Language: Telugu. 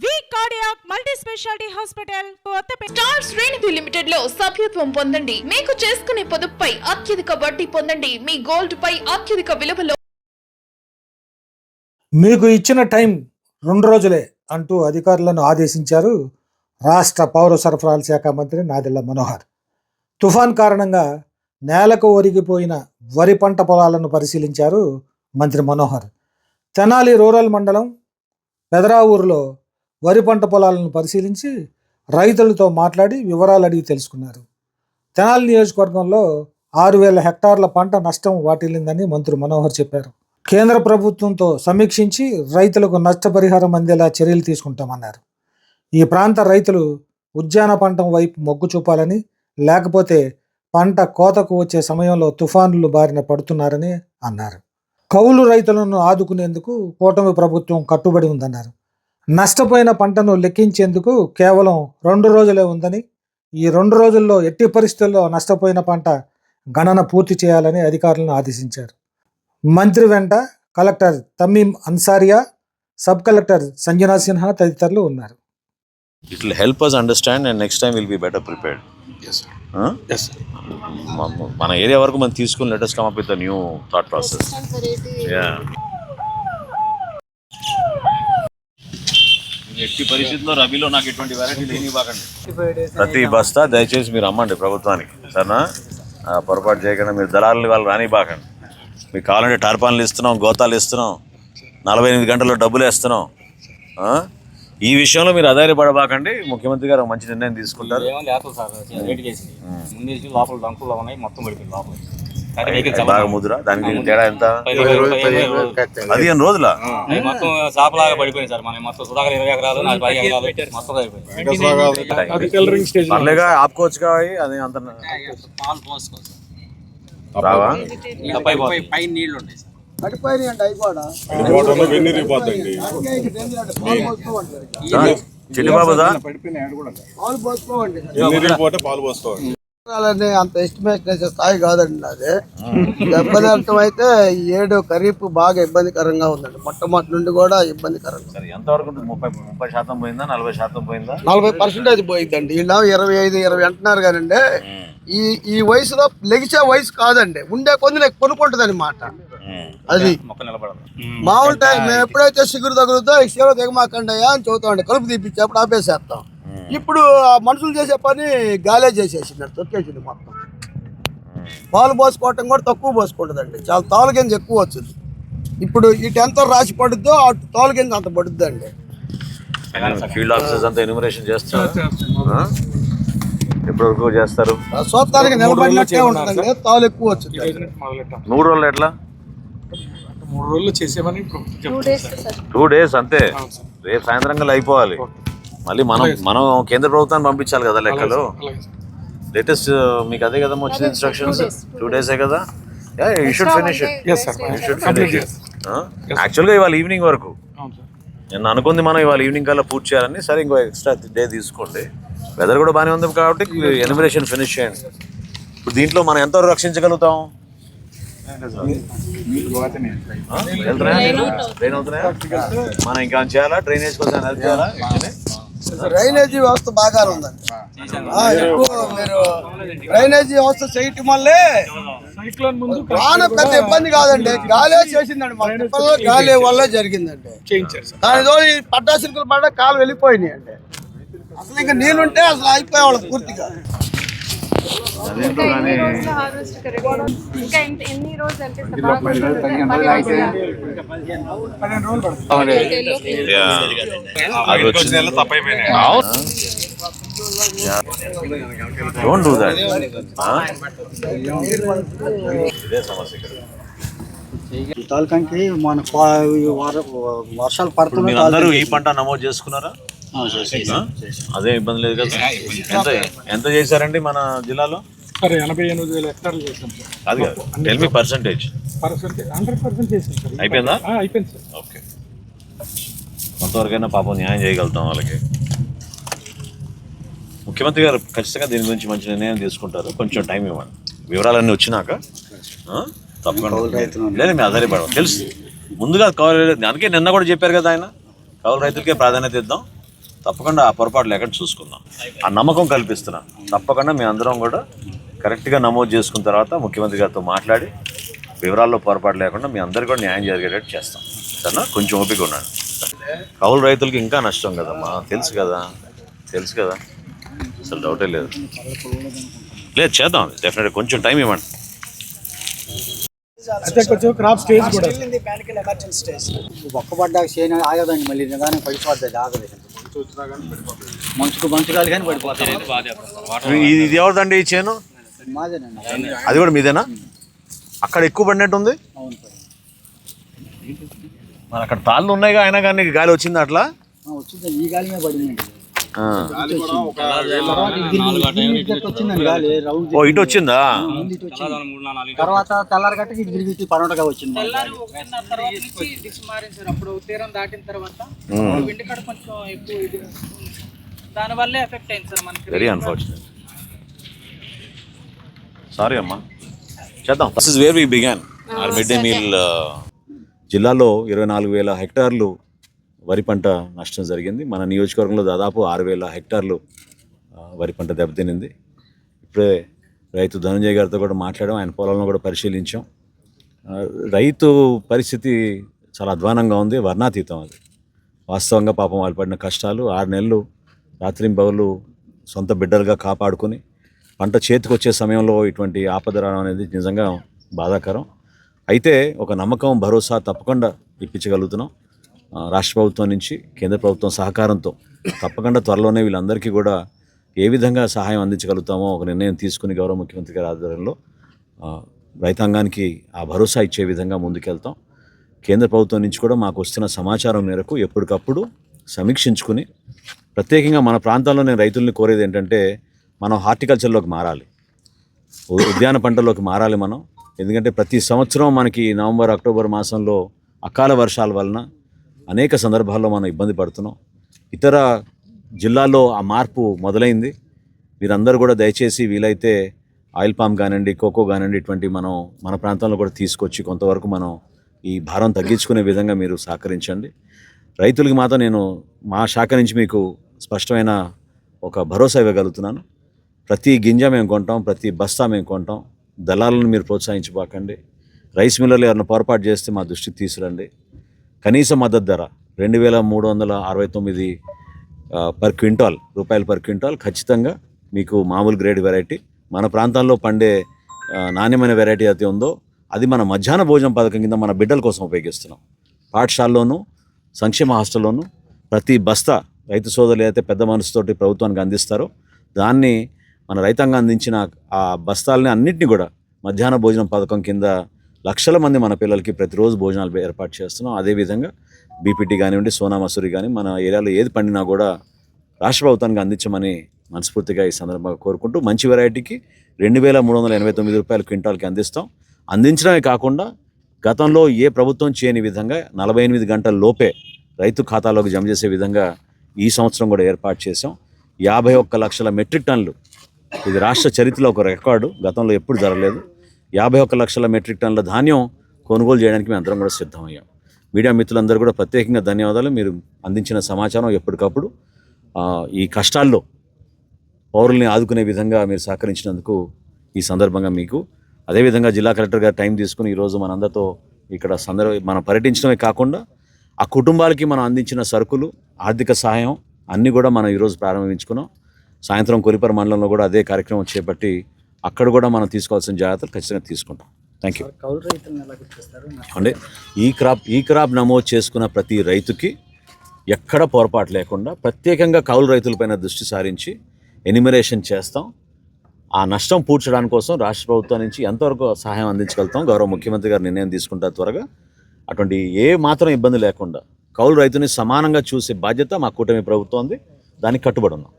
V cardiac multi speciality hospital star శ్రేణిధి లిమిటెడ్లో సభ్యత్వం పొందండి. మీకు చేసుకునే పొదుపుపై అత్యధిక వడ్డీ పొందండి. మీ గోల్డ్ పై అత్యధిక విలువలో మీకు ఇచ్చిన టైం రెండు రోజులే అంటూ అధికారులను ఆదేశించారు రాష్ట్ర పౌర సరఫరాల శాఖ మంత్రి నాదెళ్ళ మనోహర్. తుఫాన్ కారణంగా నేలకు ఒరిగిపోయిన వరి పంట పొలాలను పరిశీలించారు మంత్రి మనోహర్. తెనాలి రూరల్ మండలం పెదరావూరులో వరి పంట పొలాలను పరిశీలించి రైతులతో మాట్లాడి వివరాలు అడిగి తెలుసుకున్నారు. తెనాలి నియోజకవర్గంలో ఆరు వేల హెక్టార్ల పంట నష్టం వాటిల్లిందని మంత్రి మనోహర్ చెప్పారు. కేంద్ర ప్రభుత్వంతో సమీక్షించి రైతులకు నష్టపరిహారం అందేలా చర్యలు తీసుకుంటామన్నారు. ఈ ప్రాంత రైతులు ఉద్యాన పంట వైపు మొగ్గు చూపాలని లేకపోతే పంట కోతకు వచ్చే సమయంలో తుఫానులు బారిన పడుతున్నారని అన్నారు. కౌలు రైతులను ఆదుకునేందుకు కూటమి ప్రభుత్వం కట్టుబడి ఉందన్నారు. నష్టపోయిన పంటను లెక్కించేందుకు కేవలం రెండు రోజులే ఉందని ఈ రెండు రోజుల్లో ఎట్టి పరిస్థితుల్లో నష్టపోయిన పంట గణన పూర్తి చేయాలని అధికారులను ఆదేశించారు మంత్రి వెంట collector Tamim Ansariya sub collector Sanjana Sinha తదితరులు ఉన్నారు and next time we'll be better prepared. Yes, sir. Huh? Yes, sir. మన- ఏరియా వరకు మనం తీసుకుని let us come up with a new thought ఎట్టి పరిస్థితుల్లో రబీలో నాకు ఎటువంటి వెరైటీలు ఏమి ఇవ్వకండి. ప్రతి బస్తా దయచేసి మీరు అమ్మండి ప్రభుత్వానికి సరేనా? ఆ, పొరపాటు చేయకుండా మీరు దళాలని వాళ్ళు రానివ్వకండి. మీకు కావాలంటే టార్పాన్లు ఇస్తున్నాం గోతాలు ఇస్తున్నాం నలభై ఎనిమిది గంటల్లో డబ్బులు వేస్తున్నాం ఆ? ఈ విషయంలో మీరు అధైర్యపడబాకండి. ముఖ్యమంత్రి గారు మంచి నిర్ణయం తీసుకుంటారు. లోపల డంకుల్లో ఉన్నాయి మొత్తం పడిపోయింది లోపల. బాగా ముద్ర దానికి తేడా ఎంత? పదిహేను రోజులు- మొత్తం సాపలాగా పడిపోయింది సార్ మన మొత్తం సుధాకర్ ఇరవై ఎకరాలు నాది పది ఎకరాలు మొత్తం పడిపోయింది పర్లేగా ఆపుకోవచ్చుగా అవి అది అంత పాలు పోసుకోవచ్చు రావా? పై పై నీళ్ళు ఉంటాయి సార్. చిట్టిబాబుదా? అంత ఎస్టిమేషన్ వేసే స్థాయి కాదండి అది దెబ్బతి అర్థం అయితే ఈ ఏడు ఖరీఫ్ బాగా ఇబ్బందికరంగా ఉందండి. మొట్టమొదటి నుండి కూడా ఇబ్బందికరంగా సరే ఎంతవరకు? ముప్పై ముప్పై శాతం పోయిందా? నలభై శాతం పోయిందా? నలభై పర్సెంటేజ్ పోయిందండి వీళ్ళు ఇరవై ఐదు ఇరవై అంటున్నారు కానండి. ఈ ఈ వయసులో లెగిసే వయసు కాదండి. ఉండే కొద్ది నాకు కొనుక్కుంటుంది అనమాట అది. మొక్క నిలబడదు. మామూలు టైం మేము ఎప్పుడైతే సిగురు తగులుతో ఈ సీర దిగమాకండి అని చెబుతామండి కలుపు తీపిచ్చేప్పుడు ఆపేసేస్తాం. ఇప్పుడు ఆ మనుషులు చేసే పని గాలే చేసేసింది తొక్కేసింది మొత్తం. పాలు పోసుకోవటం కూడా తక్కువ పోసుకుంటుందండి. చాలా తోలగింజ ఎక్కువ వచ్చింది. ఇప్పుడు ఇటు ఎంత రాసి పడుద్దో అటు తోలగింజ అంత పడుద్దండి. ఫీల్డ్ ఆఫీసర్స్ అంతా ఎన్యూమరేషన్ చేస్తారు. ఎప్పటి వరకు చేస్తారు? ఆ సూత్రానికి నిలబడినట్టే ఉంటుందండి. తోలు ఎక్కువ వచ్చింది. మూడు రోజులు ఎట్లా? మూడు రోజులు చేసేమని టూ డేస్ అంతే. రేపు సాయంత్రం అయిపోవాలి. మళ్ళీ మనం మనం కేంద్ర ప్రభుత్వాన్ని పంపించాలి కదా లెక్కలు? లేటెస్ట్ మీకు అదే కదా వచ్చిన ఇన్స్ట్రక్షన్స్ టూ డేసే కదా? యూ షుడ్ ఫినిష్ యాక్చువల్గా ఇవాళ ఈవినింగ్ వరకు. అవును సార్ నేను అనుకుంది మనం ఇవాళ ఈవినింగ్ కల్లా పూర్తి చేయాలని. సరే ఇంకో ఎక్స్ట్రా డే తీసుకోండి. వెదర్ కూడా బాగానే ఉంది కాబట్టి ఎనిమిరేషన్ ఫినిష్ చేయండి. ఇప్పుడు దీంట్లో మనం ఎంతవరకు రక్షించగలుగుతాం? ఆ? వెళ్తున్నాయా? ట్రైన్ అవుతున్నాయా? మనం ఇంకా చేయాలా? డ్రైనేజ్ కోసం హెల్ప్ చేయాలా? డ్రైనేజీ వ్యవస్థ బాగానే ఉందండి. ఎక్కువ మీరు డ్రైనేజీ వ్యవస్థ చేయటం వల్లే వాన పెద్ద ఇబ్బంది కాదండి. గాలే చేసిందండి. మా తిప్పల్లో గాలి వల్ల జరిగిందండి. దానితో ఈ పడ్డా సిరుకులు పడ్డా కాలు వెళ్ళిపోయినాయి అండి అసలు ఇంకా నీళ్ళుంటే అసలు అయిపోయేవాళ్ళు పూర్తిగా. ఇంకా ఎంత- ఎన్ని రోజులు అంటే సభా Yeah. అది వచ్చింది డోంట్ డూ దట్ ఇదే సమస్య ఇక్కడ తాలూకానికి మన వర్షాలు మీరు అందరూ ఈ పంట నమోదు చేసుకున్నారా? అదే ఇబ్బంది లేదు కదా. ఎంత ఎంత చేశారండి మన జిల్లాలో? సార్ ఎనభై ఎనిమిది వేల హెక్టార్లు చేసాం సార్. అది కాదు. Tell me percentage percent hundred percent చేసాం సార్. అయిపోయిందా? ఆ, అయిపోయింది సార్. ఓకే. కొంతవరకైనా పాపం న్యాయం చేయగలుగుతాం వాళ్ళకి. ముఖ్యమంత్రి గారు ఖచ్చితంగా దీని గురించి మంచి నిర్ణయం తీసుకుంటారు. కొంచెం టైం ఇవ్వండి. వివరాలన్నీ వచ్చినాక ఆ? తప్పకుండా. లేదు మేము తెలుసు. ముందుగా కౌలు అందుకే నిన్న కూడా చెప్పారు కదా ఆయన. కౌలు రైతులకే ప్రాధాన్యత ఇద్దాం. తప్పకుండా ఆ పొరపాటు లేకుండా చూసుకుందాం. ఆ నమ్మకం కల్పిస్తున్నాం తప్పకుండా మీ అందరం కూడా కరెక్ట్గా నమోదు చేసుకున్న తర్వాత ముఖ్యమంత్రి గారితో మాట్లాడి వివరాల్లో పొరపాటు లేకుండా మీ అందరికీ కూడా న్యాయం జరిగేటట్టు చేస్తాం. సరేనా? కొంచెం ఓపిక ఉండండి. కౌలు రైతులకి ఇంకా నష్టం కదమ్మా. తెలుసు కదా. తెలుసు కదా. అసలు డౌటే లేదు. లేదు చేద్దాం. డెఫినెట్గా కొంచెం టైం ఇవ్వండి. అయితే కొంచెం క్రాప్ స్టేజ్ కూడా. ఒక్కపడ్డాక చేయని ఆగదండి మళ్ళీ నిదానం పడిపోతుంది ఆగదు. మంచుకు మంచు కాదు కానీ పడిపోతుంది ఇది ఇది ఎవరిదండి ఈ చేను? అది కూడా మీదేనా? అక్కడ ఎక్కువ పడినట్టుంది అవును మరి అక్కడ తాళ్ళు ఉన్నాయిగా అయినా కానీ గాలి వచ్చింది అట్లా? వచ్చింది ఈ గాలి మీద పడిందండి ఓ ఇటు వచ్చిందా. తర్వాత తెల్లారి పనోటగా వచ్చింది. అప్పుడు తీరం దాటిన తర్వాత కొంచెం ఎక్కువ ఇది దాని వల్లే ఎఫెక్ట్ అయింది సార్ మనకి. వెరీ అన్ఫార్చునేట్ సారీ అమ్మా. చేద్దాం. This is where we began are mid day meal జిల్లాలో ఇరవై నాలుగు వేల హెక్టార్లు వరి పంట నష్టం జరిగింది. మన నియోజకవర్గంలో దాదాపు ఆరు వేల హెక్టార్లు వరి పంట దెబ్బతినింది. ఇప్పుడే రైతు ధనంజయ్ గారితో కూడా మాట్లాడాం. ఆయన పొలంలో కూడా పరిశీలించాం. రైతు పరిస్థితి చాలా అధ్వానంగా ఉంది. వర్ణాతీతం అది. వాస్తవంగా పాపం వాళ్ళు పడిన కష్టాలు ఆరు నెలలు రాత్రింబవళ్ళు సొంత బిడ్డలుగా కాపాడుకొని పంట చేతికి వచ్చే సమయంలో ఇటువంటి ఆపద రావడం అనేది నిజంగా బాధాకరం. అయితే ఒక నమ్మకం భరోసా తప్పకుండా ఇప్పించగలుగుతున్నాం. రాష్ట్ర ప్రభుత్వం నుంచి కేంద్ర ప్రభుత్వం సహకారంతో తప్పకుండా త్వరలోనే వీళ్ళందరికీ కూడా ఏ విధంగా సహాయం అందించగలుగుతామో ఒక నిర్ణయం తీసుకుని గౌరవ ముఖ్యమంత్రి గారి ఆధ్వర్యంలో రైతాంగానికి ఆ భరోసా ఇచ్చే విధంగా ముందుకెళ్తాం. కేంద్ర ప్రభుత్వం నుంచి కూడా మాకు వస్తున్న సమాచారం మేరకు ఎప్పటికప్పుడు సమీక్షించుకుని ప్రత్యేకంగా మన ప్రాంతాల్లో నేను రైతుల్ని కోరేది ఏంటంటే మనం హార్టికల్చర్లోకి మారాలి. ఉద్యాన పంటల్లోకి మారాలి మనం. ఎందుకంటే ప్రతి సంవత్సరం మనకి నవంబర్ అక్టోబర్ మాసంలో అకాల వర్షాల వలన అనేక సందర్భాల్లో మనం ఇబ్బంది పడుతున్నాం. ఇతర జిల్లాల్లో ఆ మార్పు మొదలైంది. మీరందరూ కూడా దయచేసి వీలైతే ఆయిల్ పామ్ కానివ్వండి కోకో కానివ్వండి ఇటువంటి మనం మన ప్రాంతంలో కూడా తీసుకొచ్చి కొంతవరకు మనం ఈ భారం తగ్గించుకునే విధంగా మీరు సహకరించండి. రైతులకి మాత్రం నేను మా శాఖ నుంచి మీకు స్పష్టమైన ఒక భరోసా ఇవ్వగలుగుతున్నాను. ప్రతి గింజ మేము కొంటాం ప్రతి బస్తా మేము కొంటాం. దళాలను మీరు ప్రోత్సహించబాకండి. రైస్ మిల్లర్లు ఎవరిని పొరపాటు చేస్తే మా దృష్టికి తీసురండి కనీస మద్దతు ధర రెండు వేల మూడు వందల అరవై తొమ్మిది పర్ క్వింటాల్ రూపాయలు పర్ క్వింటాల్ ఖచ్చితంగా మీకు మామూలు గ్రేడ్ వెరైటీ మన ప్రాంతాల్లో పండే నాణ్యమైన వెరైటీ అయితే ఉందో అది మన మధ్యాహ్న భోజనం పథకం కింద మన బిడ్డల కోసం ఉపయోగిస్తున్నాం. పాఠశాలలోనూ సంక్షేమ హాస్టల్లోనూ ప్రతి బస్తా రైతు సోదరులు అయితే పెద్ద మనసుతోటి ప్రభుత్వానికి అందిస్తారో దాన్ని మన రైతాంగం అందించిన ఆ బస్తాలని అన్నింటినీ కూడా మధ్యాహ్న భోజనం పథకం కింద లక్షల మంది మన పిల్లలకి ప్రతిరోజు భోజనాలు ఏర్పాటు చేస్తున్నాం. అదేవిధంగా బీపీటీ కానివ్వండి సోనా మసూరి కానీ మన ఏరియాలో ఏది పండినా కూడా రాష్ట్ర ప్రభుత్వానికి అందించమని మనస్ఫూర్తిగా ఈ సందర్భంగా కోరుకుంటూ మంచి వెరైటీకి రెండు వేల మూడు వందల ఎనభై తొమ్మిది రూపాయలు క్వింటాల్కి అందిస్తాం. అందించడమే కాకుండా గతంలో ఏ ప్రభుత్వం చేయని విధంగా నలభై ఎనిమిది గంటల లోపే రైతు ఖాతాలోకి జమ చేసే విధంగా ఈ సంవత్సరం కూడా ఏర్పాటు చేసాం యాభై ఒక్క లక్షల మెట్రిక్ టన్నులు. ఇది రాష్ట్ర చరిత్రలో ఒక రికార్డు. గతంలో ఎప్పుడు జరగలేదు. యాభై ఒక్క లక్షల మెట్రిక్ టన్నుల ధాన్యం కొనుగోలు చేయడానికి మేము అందరం కూడా సిద్ధమయ్యాం. మీడియా మిత్రులందరూ కూడా ప్రత్యేకంగా ధన్యవాదాలు. మీరు అందించిన సమాచారం ఎప్పటికప్పుడు ఈ కష్టాల్లో పౌరుల్ని ఆదుకునే విధంగా మీరు సహకరించినందుకు ఈ సందర్భంగా మీకు అదేవిధంగా జిల్లా కలెక్టర్ గారు టైం తీసుకుని ఈరోజు మనందరితో ఇక్కడ సందర్భ మనం పర్యటించడమే కాకుండా ఆ కుటుంబాలకి మనం అందించిన సరుకులు ఆర్థిక సహాయం అన్నీ కూడా మనం ఈరోజు ప్రారంభించుకున్నాం. సాయంత్రం కొరిపర మండలంలో కూడా అదే కార్యక్రమం చేపట్టి అక్కడ కూడా మనం తీసుకోవాల్సిన జాగ్రత్తలు ఖచ్చితంగా తీసుకుంటాం. థ్యాంక్ యూ అంటే ఈ క్రాప్ ఈ క్రాప్ నమోదు చేసుకున్న ప్రతి రైతుకి ఎక్కడ పొరపాటు లేకుండా ప్రత్యేకంగా కౌలు రైతులపైన దృష్టి సారించి ఎనిమరేషన్ చేస్తాం. ఆ నష్టం పూడ్చడానికి కోసం రాష్ట్ర ప్రభుత్వం నుంచి ఎంతవరకు సహాయం అందించగలుగుతాం? గౌరవ ముఖ్యమంత్రి గారు నిర్ణయం తీసుకుంటారు త్వరగా. అటువంటి ఏ మాత్రం ఇబ్బంది లేకుండా కౌలు రైతుని సమానంగా చూసే బాధ్యత మా కూటమి ప్రభుత్వం ఉంది దానికి కట్టుబడి ఉన్నాం.